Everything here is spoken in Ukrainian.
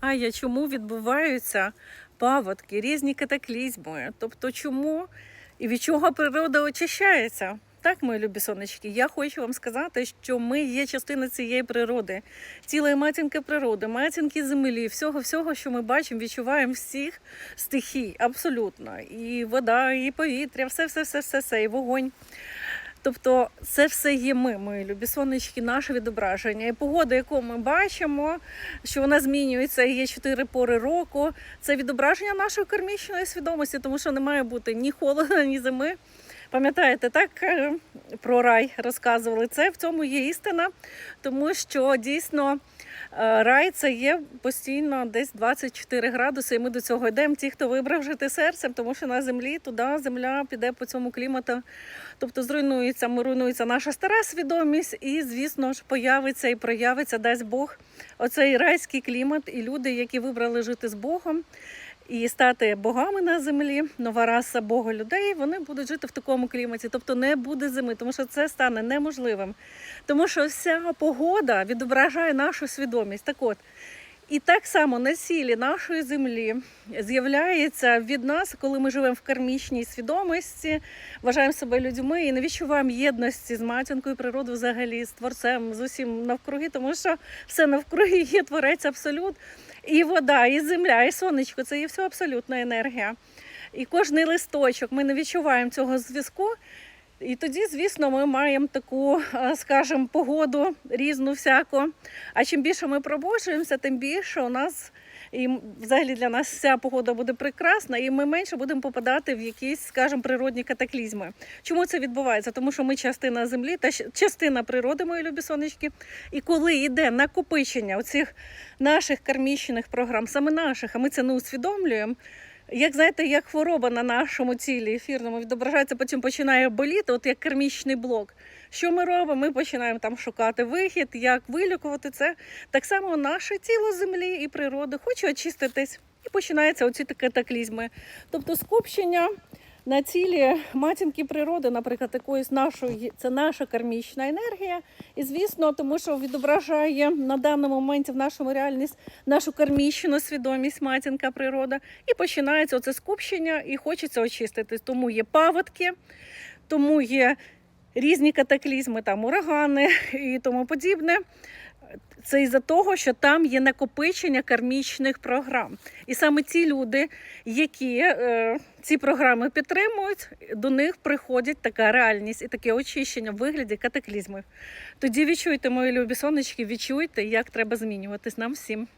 А я чому відбуваються паводки, різні катаклізми? Тобто, чому і від чого природа очищається? Так, мої любі сонечки, я хочу вам сказати, що ми є частина цієї природи, цілої матінки природи, матінки землі, всього, всього, що ми бачимо, відчуваємо всіх стихій, абсолютно. І вода, і повітря, все, все, все, все, все, і вогонь. Тобто це все є ми, мої любі сонечки, наше відображення. І погода, яку ми бачимо, що вона змінюється, є чотири пори року. Це відображення нашої кармічної свідомості, тому що не має бути ні холода, ні зими. Пам'ятаєте, так е, про рай розказували це. В цьому є істина, тому що дійсно е, рай це є постійно десь 24 градуси, і ми до цього йдемо. Ті, хто вибрав жити серцем, тому що на землі туди земля піде по цьому клімату. Тобто зруйнується, руйнується наша стара свідомість, і, звісно ж, появиться і проявиться, дасть Бог, оцей райський клімат, і люди, які вибрали жити з Богом і стати богами на землі, нова раса Бога людей, вони будуть жити в такому кліматі. Тобто не буде зими, тому що це стане неможливим. Тому що вся погода відображає нашу свідомість. Так от. І так само на сілі нашої землі з'являється від нас, коли ми живемо в кармічній свідомості, вважаємо себе людьми і не відчуваємо єдності з матінкою природи взагалі, з творцем, з усім навкруги, тому що все навкруги є творець абсолют. І вода, і земля, і сонечко це є все абсолютна енергія. І кожний листочок ми не відчуваємо цього зв'язку. І тоді, звісно, ми маємо таку, е, скажімо, погоду різну всяку. А чим більше ми пробуджуємося, тим більше у нас і взагалі для нас вся погода буде прекрасна, і ми менше будемо попадати в якісь, скажімо, природні катаклізми. Чому це відбувається? Тому що ми частина землі та частина природи, мої любі сонечки. І коли йде накопичення оцих наших кармічних програм, саме наших, а ми це не усвідомлюємо. Як знаєте, як хвороба на нашому тілі ефірному відображається, потім починає боліти, от як кермічний блок. Що ми робимо? Ми починаємо там шукати вихід, як вилікувати це. Так само наше тіло землі і природи хоче очиститись, і починаються оці такі катаклізми. Тобто скупчення на цілі матінки природи, наприклад, якоїсь нашої, це наша кармічна енергія. І звісно, тому що відображає на даному моменті в нашому реальність нашу кармічну свідомість, матінка природа, і починається оце скупчення, і хочеться очиститись. Тому є паводки, тому є різні катаклізми, там урагани і тому подібне. Це із-за того, що там є накопичення кармічних програм. І саме ті люди, які е, ці програми підтримують, до них приходить така реальність і таке очищення в вигляді катаклізмів. Тоді відчуйте, мої любі сонечки, відчуйте, як треба змінюватись нам всім.